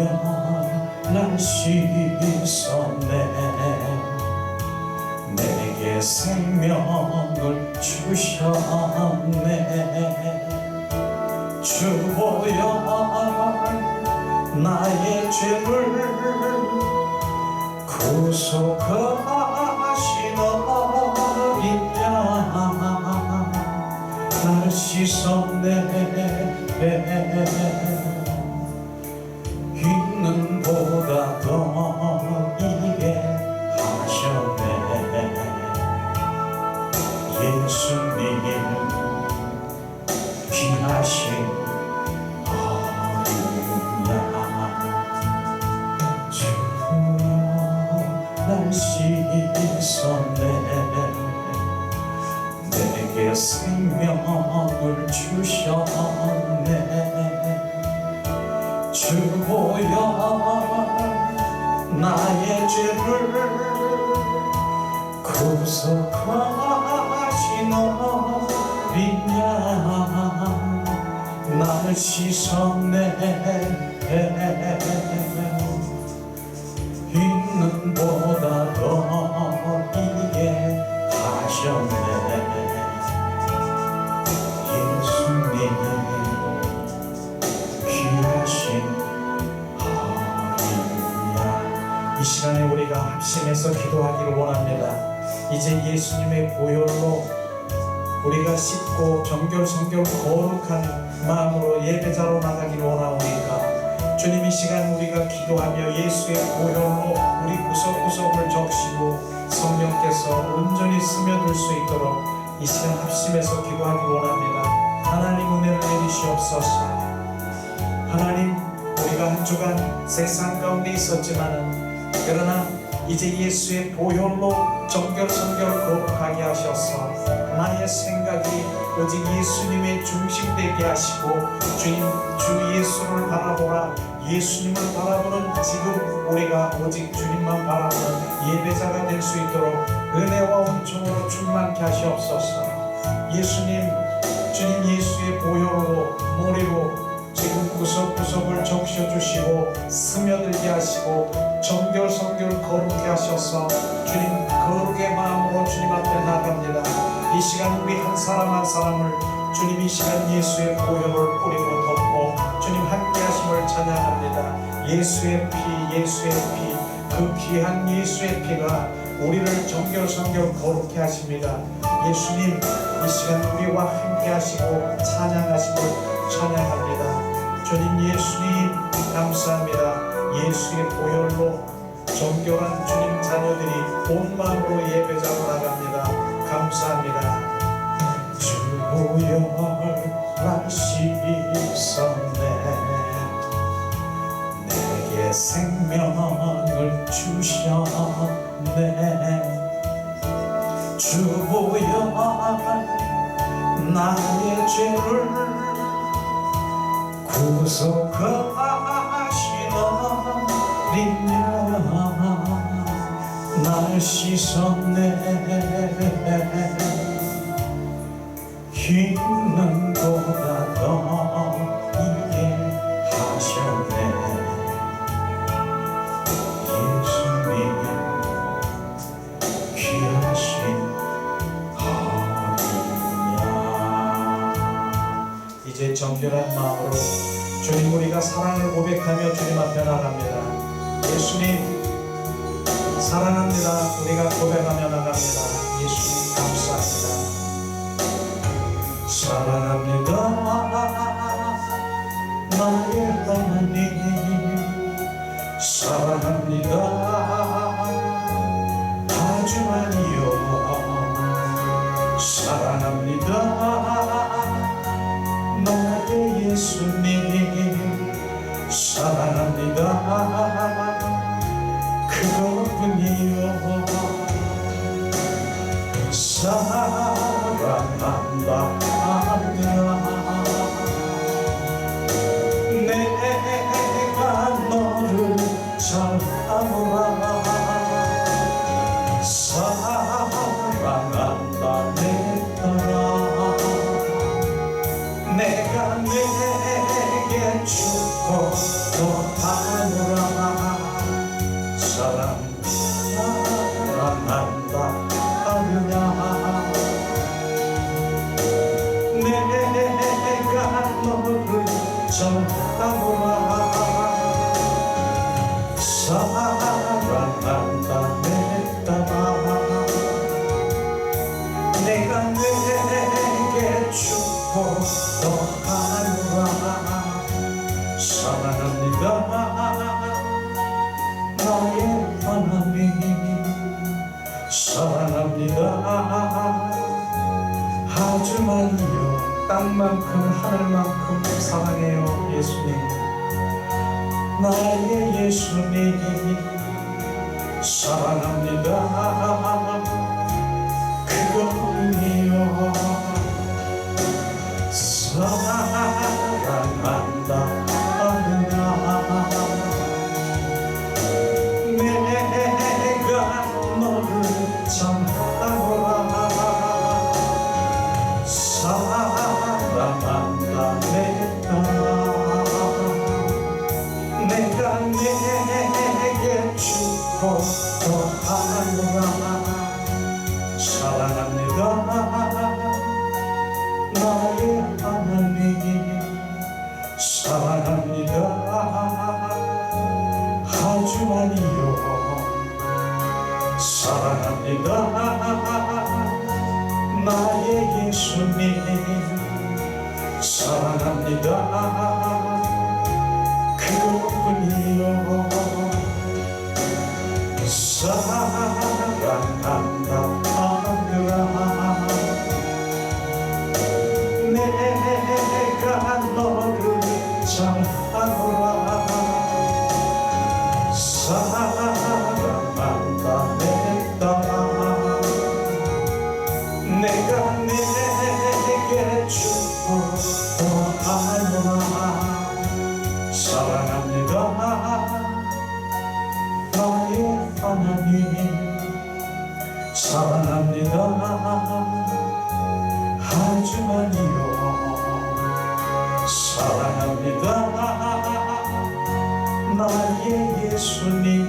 주보야 날 씻었네 내게 생명을 주셨네. 주보야 나의 죄를 어린 양날 씻었네 씻었네. 내게 생명을 주셨네. 주보여 나의 죄를 구속하신 어린 양날 씻었네 이제 예수님의 보혈로 우리가 씻고 정결 성결 거룩한 마음으로 예배자로 나가기를 원하오니까 주님 이 시간 우리가 기도하며 예수의 보혈로 우리 구석구석을 적시고 성령께서 온전히 스며들 수 있도록 이 시간 합심해서 기도하기를 원합니다. 하나님 은혜를 내리시옵소서. 하나님 우리가 한 주간 세상 가운데 있었지만은 그러나 이제 예수의 보혈로 정결성결 거룩하게 하셔서 나의 생각이 오직 예수님의 중심되게 하시고 주님 주 예수를 바라보라. 예수님을 바라보는 지금 우리가 오직 주님만 바라보는 예배자가 될 수 있도록 은혜와 은총으로 충만케 하시옵소서. 예수님 주님 예수의 보혈로 머리로 구석구석을 적셔 주시고 스며들게 하시고 정결 성결 거룩게 하셔서 주님 거룩의 마음으로 주님 앞에 나갑니다. 이 시간 우리 한 사람 한 사람을 주님 이 시간 예수의 보혈을 뿌리고 덮고 주님 함께 하심을 찬양합니다. 예수의 피 예수의 피 그 귀한 예수의 피가 우리를 정결 성결 거룩게 하십니다. 예수님 이 시간 우리와 함께 하시고 찬양하심을 찬양합니다 주님 예수님 감사합니다. 예수의 보혈로 정결한 주님 자녀들이 온 마음으로 예배자로 나갑니다. 감사합니다. 주 보혈 날 씻었네. 내게 생명을 주셨네. 주보여 나의 죄를 구속하신 어린 양날 씻었네 사랑합니다 내가 내게 주고 또 바라보라 예수님 사랑합니다. 그분이요. 사랑합니다. 나의 예수님 사랑합니다. 그뿐이요 사랑합니다. 是你。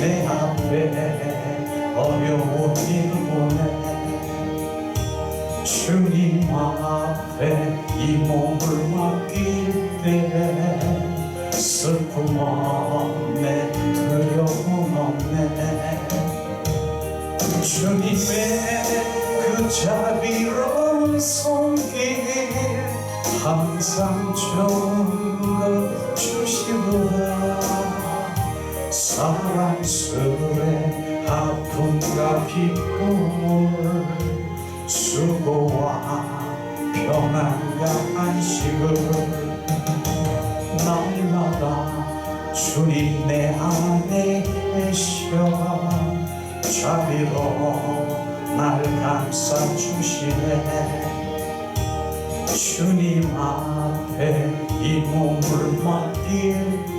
내 앞에 어려움이 오네 주님 앞에 이 몸을 맡길 때 슬픔 없네 두려움 없네 주님의 그 자비로운 손길 항상 좋은 것 기쁨을 수고와 평안과 안식을 날마다 주님 내 안에 계셔 자비로 날 감싸주시네. 주님 앞에 이 몸을 맡길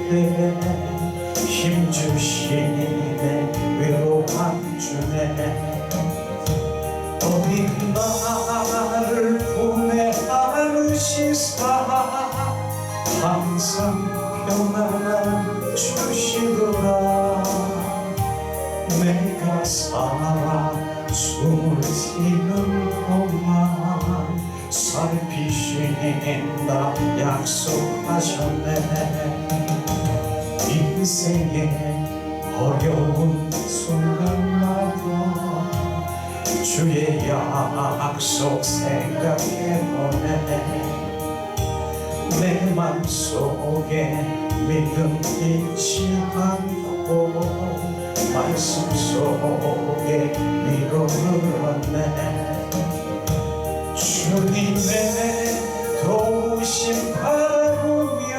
때 힘주시네. 위로한 주네. 어린 나를 품에 안으시사 항상 평안을 주시더라 내가 살아 숨을 쉬는 동안 살피신다 약속하셨네 인생의 어려운 순간마다 주의 약속 생각해보네. 내 맘속에 믿음 잃지 않고 말씀 속에 위로를 얻네. 주님의 도우심 바라보며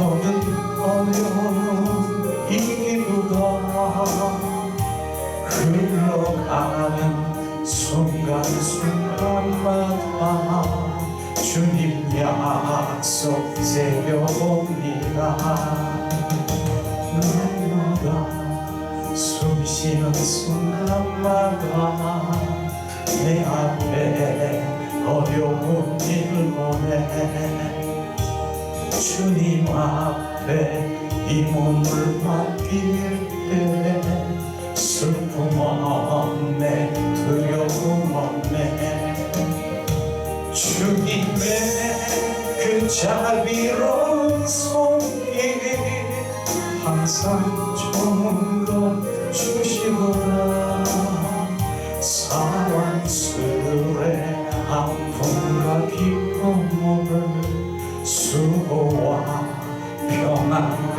모든 어려움 이기고가 흘러가는 순간순간마다 주님 약속 새겨봅니다. 날마다 숨 쉬는 순간마다 내 앞에 어려운 일보네 주님 앞 에 이 몸을 맡길 때 슬픔 없네 두려움 없네 주님의 그 자비로운 손길 항상 좋은 것 주시구나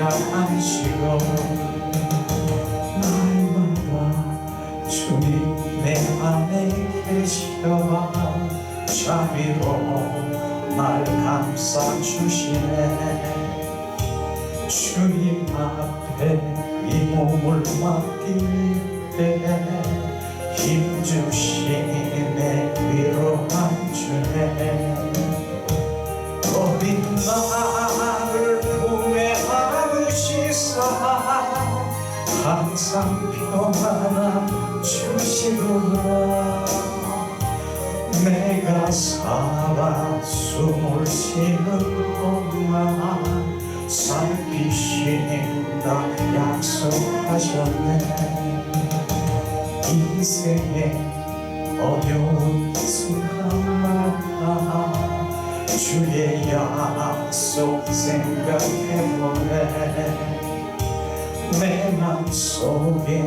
안과 안식을 날마다 주님 내 안에 계셔 자비로 날 감싸주시네. 주님 앞에 이 몸을 맡길 때 힘주시네 위로한 주네. 어린 나 항상 평안함 주시구나. 내가 살아 숨을 쉬는 동안 살피신다 약속하셨네. 인생의 어려운 순간마다 주의 약속 생각해보네 내 맘속에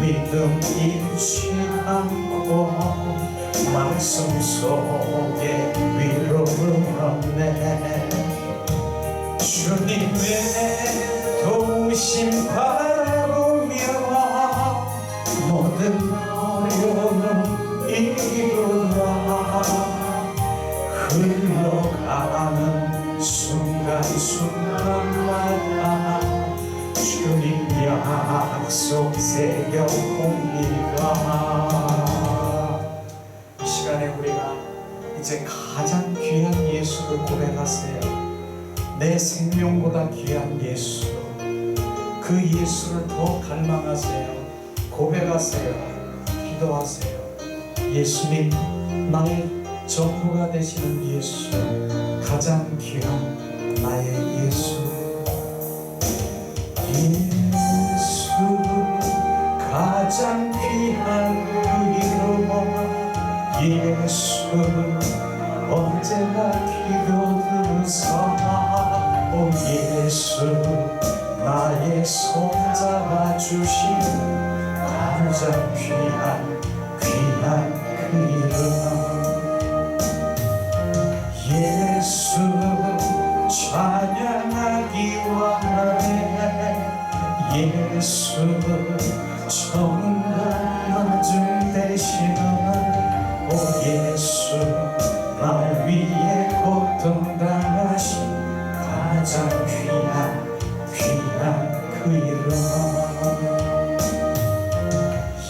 믿음 잃지 않고 말씀 속에 위로를 얻네. 주님의 도우심 바 약속 새겨봅니다. 이 시간에 우리가 이제 가장 귀한 예수를 고백하세요. 내 생명보다 귀한 예수. 그 예수를 더 갈망하세요. 고백하세요. 기도하세요. 예수님 나의 전부가 되시는 예수 가장 귀한 나의 예수. 예 언제나 기도 들으사 오 예수 나의 손잡아 주신 가장 귀한 귀한 그 이름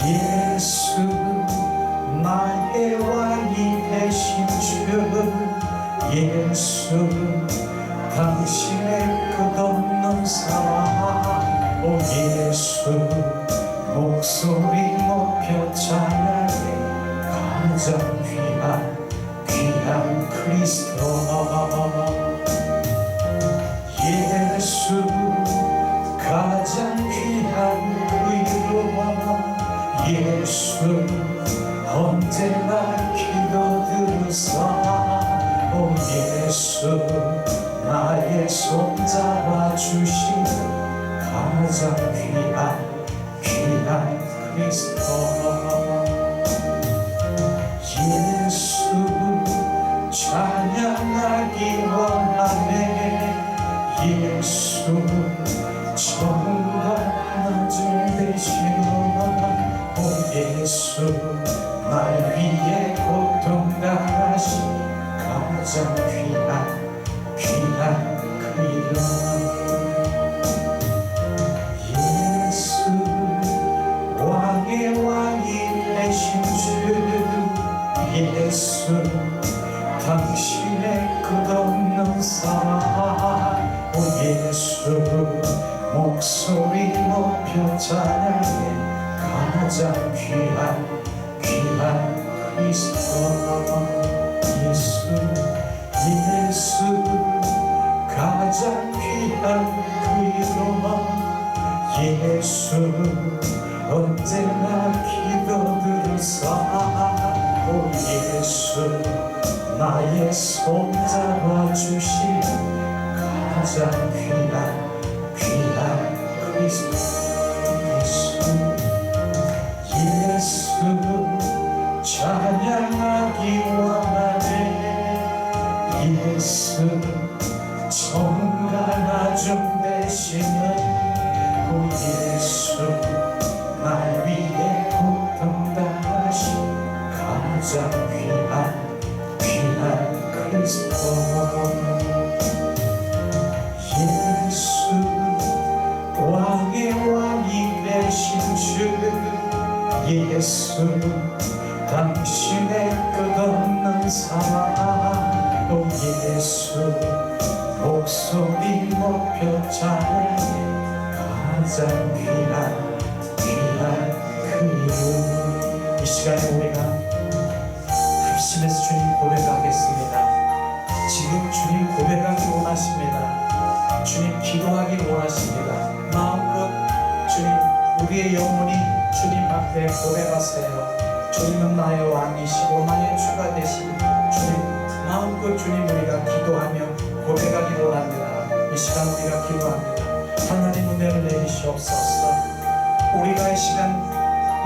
예수 나의 왕이 되신 주 예수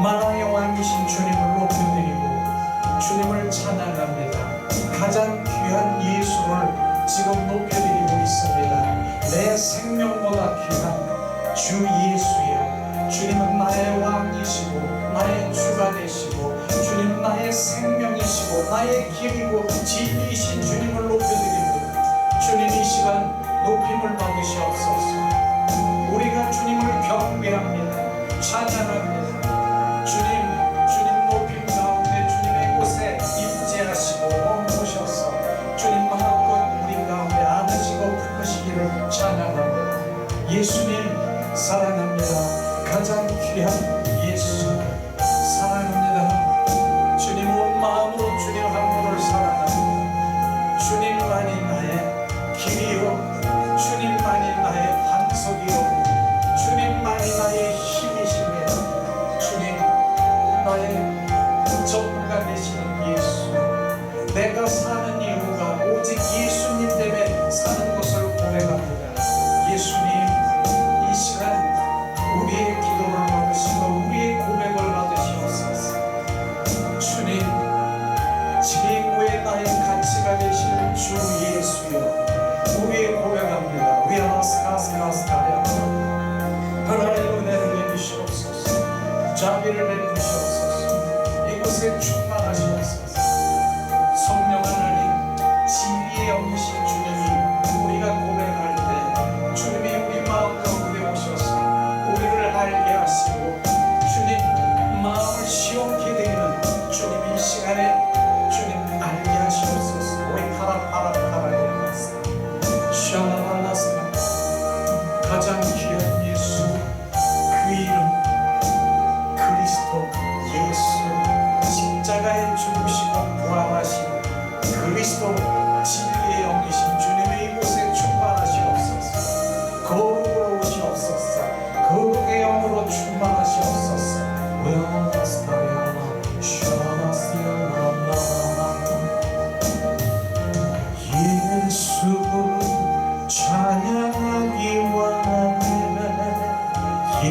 만왕의 왕이신 주님을 높여드리고 주님을 찬양합니다. 가장 귀한 예수를 지금 높여드리고 있습니다. 내 생명보다 귀한 주 예수여 주님은 나의 왕이시고 나의 주가 되시고 주님 나의 생명이시고 나의 길이고 진리이신 주님을 높여드립니다. 주님 이 시간 높임을 받으시옵소서 우리가 주님을 경배합니다. 찬양합니다. Dream.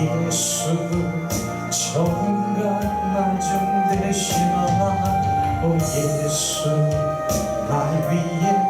예수 정감 나좀 대신하라 오 예수 날 위해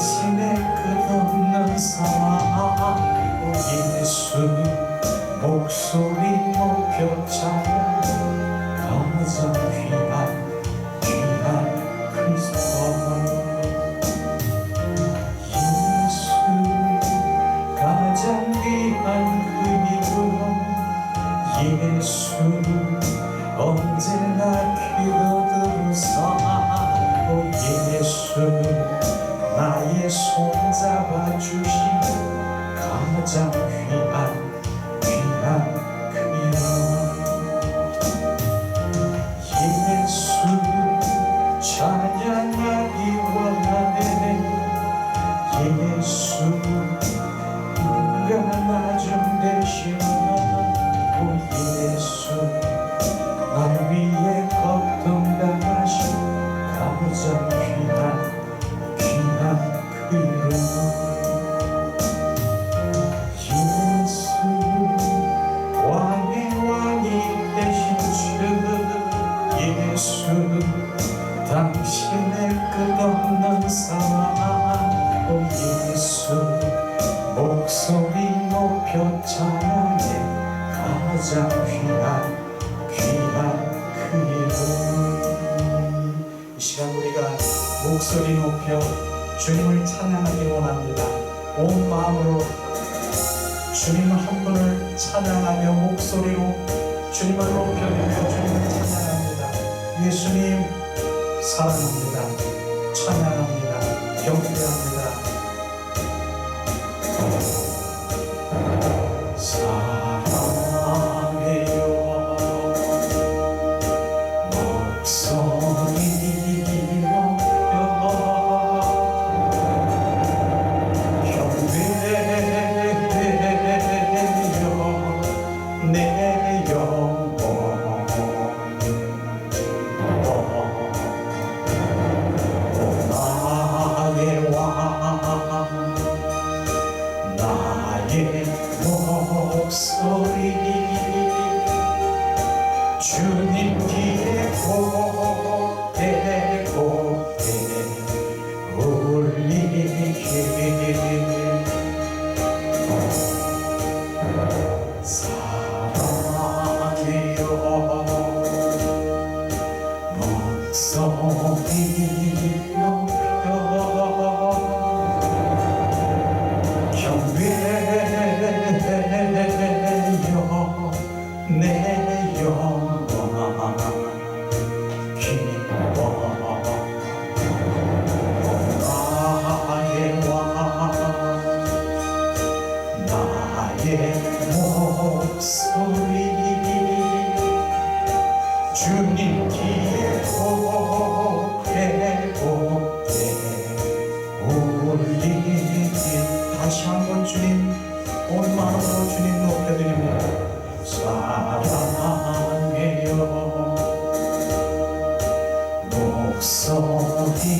당신의 끝없는 사랑 예수 목소리 높여 찾아 가자 나마 좀 되시면 오 예수 찬양합니다. 예수님 사랑합니다. 찬양합니다. 경배합니다. 다시 한번 주님 오늘 만으로 주님 높여드립니다. 사랑해요. 목소리